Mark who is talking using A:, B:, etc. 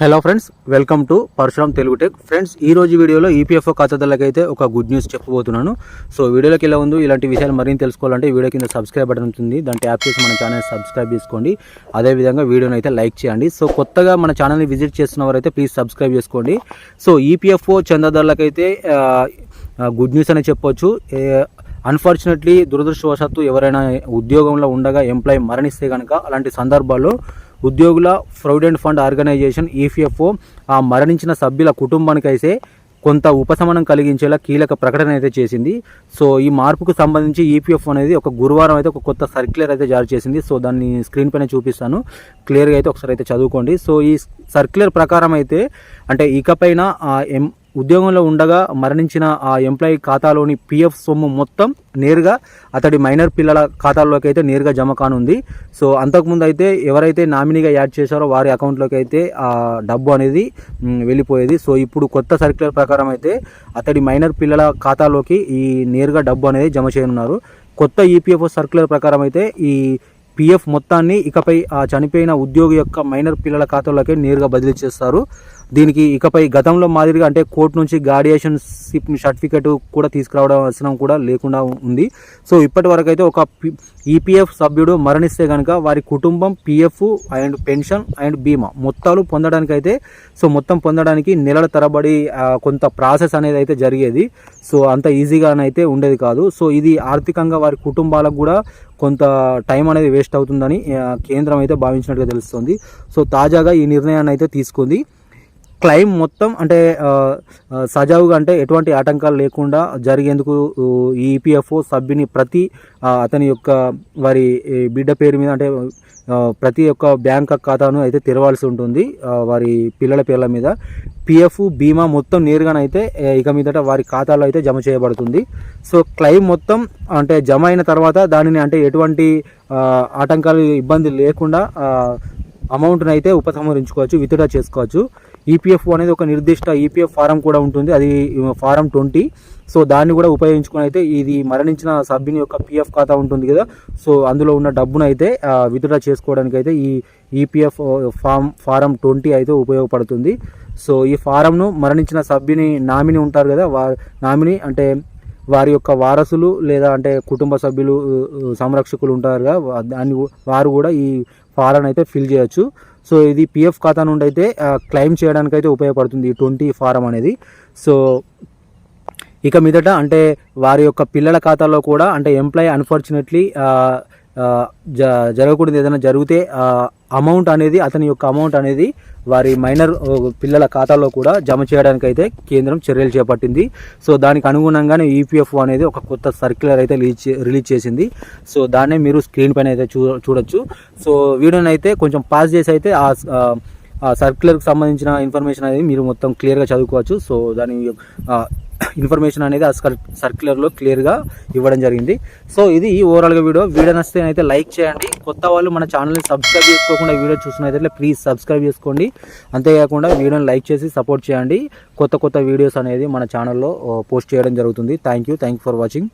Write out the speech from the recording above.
A: Hello friends welcome to Parashuram Telugu tech. Friends ఈ రోజు వీడియోలో ఈపీఎఫ్ఓ ఖాతాదారులకైతే ఒక గుడ్ న్యూస్ చెప్పబోతున్నాను. సో వీడియోలోకి ఎలా ఉందో ఇలాంటి విషయాలు మరింత తెలుసుకోవాలంటే వీడియో కింద సబ్స్క్రైబ్ బటన్ ఉంటుంది. దాన్ని ట్యాప్ చేసి మన ఛానల్ సబ్స్క్రైబ్ చేసుకోండి. అదేవిధంగా వీడియోని అయితే లైక్ చేయండి. సో కొత్తగా మన ఛానల్ని విజిట్ చేస్తున్న వారైతే ప్లీజ్ సబ్స్క్రైబ్ చేసుకోండి. సో ఈపీఎఫ్ఓ చందాదారులకైతే గుడ్ న్యూస్ అని చెప్పొచ్చు. అన్ఫార్చునేట్లీ దురదృష్టవశాత్తు ఎవరైనా ఉద్యోగంలో ఉండగా ఎంప్లాయ్ మరణిస్తే కనుక అలాంటి సందర్భాల్లో ఉద్యోగుల ప్రొవిడెంట్ ఫండ్ ఆర్గనైజేషన్ ఈపీఎఫ్ఓ ఆ మరణించిన సభ్యుల కుటుంబానికి అయితే కొంత ఉపశమనం కలిగించేలా కీలక ప్రకటన అయితే చేసింది. సో ఈ మార్పుకు సంబంధించి ఈపీఎఫ్ అనేది ఒక గురువారం అయితే ఒక కొత్త సర్క్యులర్ అయితే జారీ చేసింది. సో దాన్ని స్క్రీన్ పైన చూపిస్తాను. క్లియర్గా అయితే ఒకసారి అయితే చదువుకోండి. సో ఈ సర్క్యులర్ ప్రకారం అయితే అంటే ఇకపైన ఆ ఎం ఉద్యోగంలో ఉండగా మరణించిన ఆ ఎంప్లాయీ ఖాతాలోని పిఎఫ్ సొమ్ము మొత్తం నేరుగా అతడి మైనర్ పిల్లల ఖాతాల్లోకి అయితే నేరుగా జమ కానుంది. సో అంతకుముందు అయితే ఎవరైతే నామినీగా యాడ్ చేశారో వారి అకౌంట్లోకి అయితే ఆ డబ్బు అనేది వెళ్ళిపోయేది. సో ఇప్పుడు కొత్త సర్క్యులర్ ప్రకారం అయితే అతడి మైనర్ పిల్లల ఖాతాలోకి ఈ నేరుగా డబ్బు అనేది జమ చేయనున్నారు. కొత్త ఈపీఎఫ్ఓ సర్క్యులర్ ప్రకారం అయితే ఈ పిఎఫ్ మొత్తాన్ని ఇకపై ఆ చనిపోయిన ఉద్యోగి యొక్క మైనర్ పిల్లల ఖాతాలోకే నేరుగా బదిలీ చేస్తారు. దీనికి ఇకపై గతంలో మాదిరిగా అంటే కోర్టు నుంచి గార్డియేషన్ సర్టిఫికేట్ కూడా తీసుకురావడం అవసరం కూడా లేకుండా ఉంది. సో ఇప్పటి వరకు అయితే ఒక ఈపీఎఫ్ సభ్యుడు మరణిస్తే కనుక వారి కుటుంబం పిఎఫ్ అండ్ పెన్షన్ అండ్ బీమా మొత్తాలు పొందడానికి అయితే సో మొత్తం పొందడానికి నెలల తరబడి కొంత ప్రాసెస్ అనేది అయితే జరిగేది. సో అంత ఈజీగానైతే ఉండేది కాదు. సో ఇది ఆర్థికంగా వారి కుటుంబాలకు కూడా కొంత టైం అనేది వేస్ట్ అవుతుందని కేంద్రం అయితే భావించినట్టుగా తెలుస్తుంది. సో తాజాగా ఈ నిర్ణయాన్ని అయితే తీసుకుంది. క్లైమ్ మొత్తం అంటే సజావుగా అంటే ఎటువంటి ఆటంకాలు లేకుండా జరిగేందుకు ఈ ఈపీఎఫ్ఓ సభ్యుని ప్రతి అతని యొక్క వారి బిడ్డ పేరు మీద అంటే ప్రతి ఒక్క బ్యాంక్ ఖాతాను అయితే తెరవాల్సి ఉంటుంది వారి పిల్లల పేర్ల మీద. పిఎఫ్ బీమా మొత్తం నేరుగానైతే ఇక మీదట వారి ఖాతాలో అయితే జమ చేయబడుతుంది. సో క్లెయిమ్ మొత్తం అంటే జమ అయిన తర్వాత దానిని అంటే ఎటువంటి ఆటంకాలు ఇబ్బంది లేకుండా అమౌంట్ని అయితే ఉపసంహరించుకోవచ్చు విత్డ్రా చేసుకోవచ్చు. ఈపీఎఫ్ఓ అనేది ఒక నిర్దిష్ట ఈపీఎఫ్ ఫారం కూడా ఉంటుంది. అది ఫారం ట్వంటీ. సో దాన్ని కూడా ఉపయోగించుకుని అయితే ఇది మరణించిన సభ్యుని యొక్క పిఎఫ్ ఖాతా ఉంటుంది కదా. సో అందులో ఉన్న డబ్బును అయితే విత్డ్రా చేసుకోవడానికి అయితే ఈ ఈపీఎఫ్ ఫామ్ ఫారం ట్వంటీ అయితే ఉపయోగపడుతుంది. సో ఈ ఫారంను మరణించిన సభ్యుని నామిని ఉంటారు కదా వా నామిని అంటే వారి యొక్క వారసులు లేదా అంటే కుటుంబ సభ్యులు సంరక్షకులు ఉంటారు కదా దాన్ని వారు కూడా ఈ ఫారం అయితే ఫిల్ చేయొచ్చు. సో ఇది పిఎఫ్ ఖాతా నుండి అయితే క్లెయిమ్ చేయడానికి అయితే ఉపయోగపడుతుంది ఈ ట్వంటీ ఫారం అనేది. సో ఇక మీదట అంటే వారి యొక్క పిల్లల ఖాతాలో కూడా అంటే ఎంప్లాయీ అన్ఫార్చునేట్లీ జ జరగకూడదు ఏదైనా జరిగితే అమౌంట్ అనేది అతని యొక్క అమౌంట్ అనేది వారి మైనర్ పిల్లల ఖాతాలో కూడా జమ చేయడానికి అయితే కేంద్రం చర్యలు చేపట్టింది. సో దానికి అనుగుణంగానే ఈపీఎఫ్ అనేది ఒక కొత్త సర్క్యులర్ అయితే రిలీజ్ రిలీజ్ చేసింది. సో దాన్నే మీరు స్క్రీన్ పైన అయితే చూ చూడొచ్చు. సో వీడియోని అయితే కొంచెం పాస్ చేసి అయితే ఆ ఆ, సర్క్యులర్కి సంబంధించిన ఇన్ఫర్మేషన్ అనేది మీరు మొత్తం క్లియర్గా చదువుకోవచ్చు. సో దాని ఇన్ఫర్మేషన్ అనేది ఆ సర్క్యులర్లో క్లియర్గా ఇవ్వడం జరిగింది. సో ఇది ఓవరాల్గా వీడియో. వీడియో నచ్చితే అయితే లైక్ చేయండి. కొత్త వాళ్ళు మన ఛానల్ని సబ్స్క్రైబ్ చేసుకోకుండా వీడియో చూసినట్లయితే ప్లీజ్ సబ్స్క్రైబ్ చేసుకోండి. అంతేకాకుండా వీడియోని లైక్ చేసి సపోర్ట్ చేయండి. కొత్త కొత్త వీడియోస్ అనేది మన ఛానల్లో పోస్ట్ చేయడం జరుగుతుంది. Thank you. Thank you for watching.